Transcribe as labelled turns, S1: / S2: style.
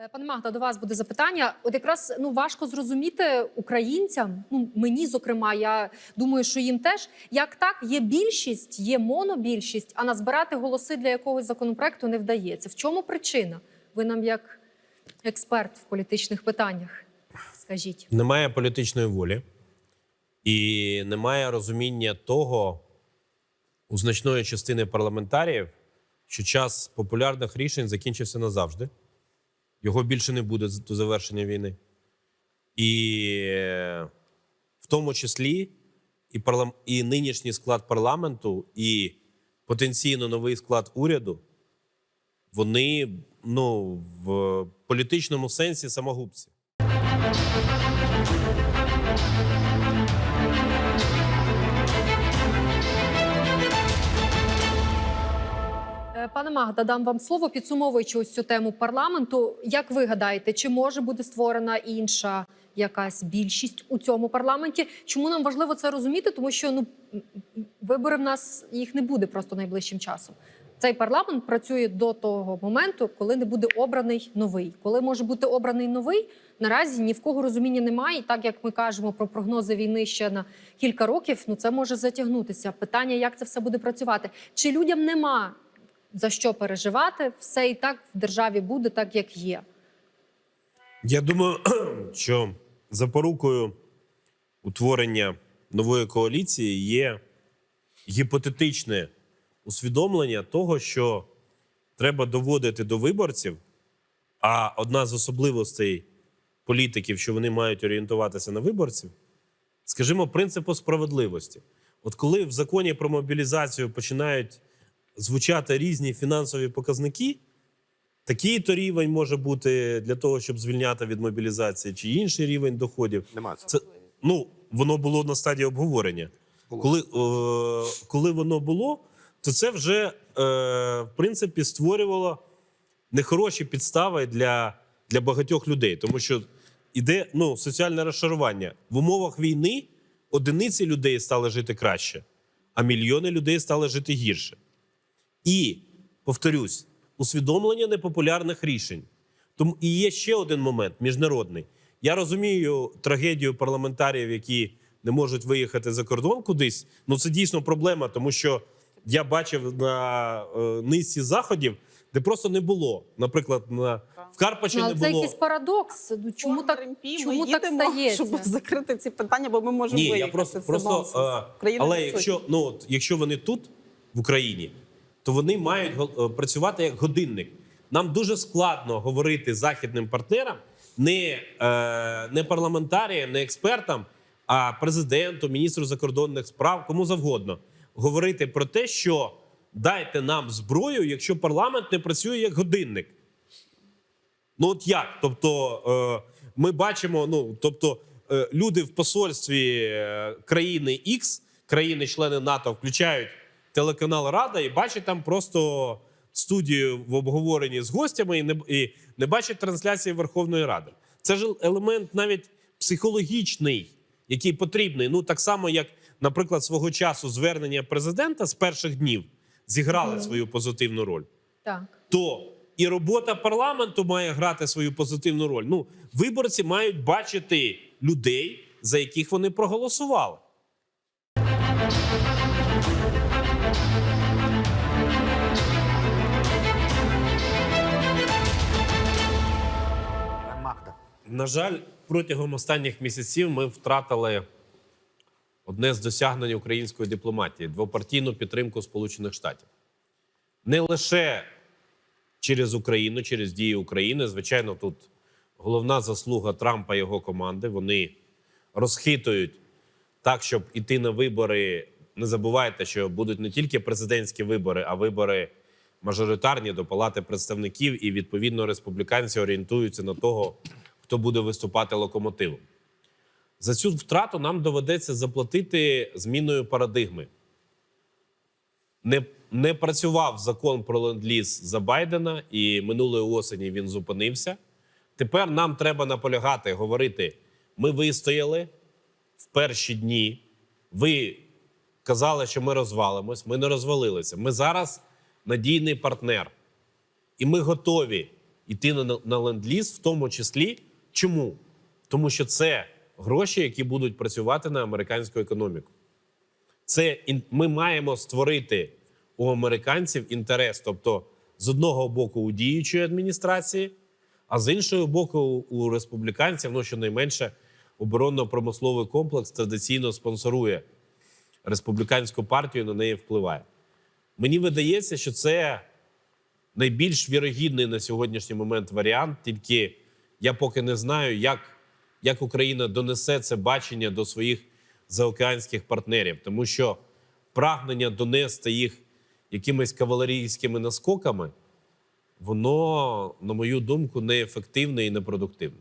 S1: Е, Пане Магда, до вас буде запитання. От якраз ну важко зрозуміти українцям. Ну мені зокрема, я думаю, що їм теж як так є більшість, є монобільшість, а назбирати голоси для якогось законопроекту не вдається. В чому причина? Ви нам як експерт в політичних питаннях скажіть.
S2: Немає політичної волі і немає розуміння того у значної частини парламентаріїв, що час популярних рішень закінчився назавжди. Його більше не буде до завершення війни. І в тому числі і, парлам... і нинішній склад парламенту, і потенційно новий склад уряду, вони ну, в політичному сенсі самогубці.
S1: Пане Магда, дам вам слово, підсумовуючи ось цю тему парламенту. Як ви гадаєте, чи може бути створена інша якась більшість у цьому парламенті? Чому нам важливо це розуміти? Тому що ну вибори в нас їх не буде просто найближчим часом. Цей парламент працює до того моменту, коли не буде обраний новий. Коли може бути обраний новий, наразі ні в кого розуміння немає. І так як ми кажемо про прогнози війни ще на кілька років, ну це може затягнутися. Питання, як це все буде працювати? Чи людям нема за що переживати? Все і так в державі буде так, як є.
S2: Я думаю, що запорукою утворення нової коаліції є гіпотетичне усвідомлення того, що треба доводити до виборців. А одна з особливостей політиків, що вони мають орієнтуватися на виборців, скажімо, принципу справедливості. От коли в законі про мобілізацію починають звучати різні фінансові показники, такий то рівень може бути для того, щоб звільняти від мобілізації, чи інший рівень доходів.
S3: Нема
S2: Це ну воно було на стадії обговорення.
S3: Було.
S2: Коли, е, коли воно було, то це вже е, в принципі створювало нехороші підстави для, для багатьох людей, тому що іде ну, соціальне розшарування. В умовах війни одиниці людей стали жити краще, а мільйони людей стали жити гірше. І повторюсь, усвідомлення непопулярних рішень. Тому і є ще один момент міжнародний. Я розумію трагедію парламентарів, які не можуть виїхати за кордон кудись. Ну це дійсно проблема, тому що я бачив на е, низці заходів, де просто не було. Наприклад, на в Карпачі
S1: Ну,
S2: не
S1: це
S2: було.
S1: якийсь парадокс. Ну, Чому так,
S4: Ремпі,
S1: чому так
S4: їдемо,
S1: стається?
S4: щоб закрити ці питання, бо ми можемо
S2: Ні,
S4: виїхати.
S2: я просто
S4: Це
S2: просто е, але якщо ну от якщо вони тут в Україні, то вони мають е, працювати як годинник. Нам дуже складно говорити західним партнерам, не, е, не парламентаріям, не експертам, а президенту, міністру закордонних справ, кому завгодно, говорити про те, що дайте нам зброю, якщо парламент не працює як годинник. Ну от як? Тобто, е, ми бачимо, ну тобто, люди в посольстві країни X, країни-члени НАТО, включають телеканал Рада і бачать там просто студію в обговоренні з гостями і не, і не бачать трансляції Верховної Ради. Це ж елемент навіть психологічний, який потрібний. Ну так само, як, наприклад, свого часу звернення президента з перших днів зіграли свою позитивну роль
S1: Так.
S2: то і робота парламенту має грати свою позитивну роль. Ну, виборці мають бачити людей, за яких вони проголосували. На жаль, протягом останніх місяців ми втратили одне з досягнень української дипломатії двопартійну підтримку Сполучених Штатів. Не лише через Україну, через дії України. Звичайно, тут головна заслуга Трампа і його команди. Вони розхитують так, щоб іти на вибори. Не забувайте, що будуть не тільки президентські вибори, а вибори мажоритарні до Палати представників, і відповідно республіканці орієнтуються на того, хто буде виступати локомотивом. За цю втрату нам доведеться заплатити зміною парадигми. Не, не працював закон про ленд-ліз за Байдена, і минулої осені він зупинився. Тепер нам треба наполягати, говорити: ми вистояли в перші дні. Ви казали, що ми розвалимось. Ми не розвалилися. Ми зараз надійний партнер. І ми готові йти на, на ленд-ліз, в тому числі. Чому? Тому що це гроші, які будуть працювати на американську економіку. Це ми маємо створити у американців інтерес, тобто з одного боку у діючої адміністрації, а з іншого боку, у республіканців, ну щонайменше, оборонно-промисловий комплекс традиційно спонсорує республіканську партію, на неї впливає. Мені видається, що це найбільш вірогідний на сьогоднішній момент варіант. Тільки я поки не знаю, як, як Україна донесе це бачення до своїх заокеанських партнерів, тому що прагнення донести їх якимись кавалерійськими наскоками, воно, на мою думку, неефективне і непродуктивне.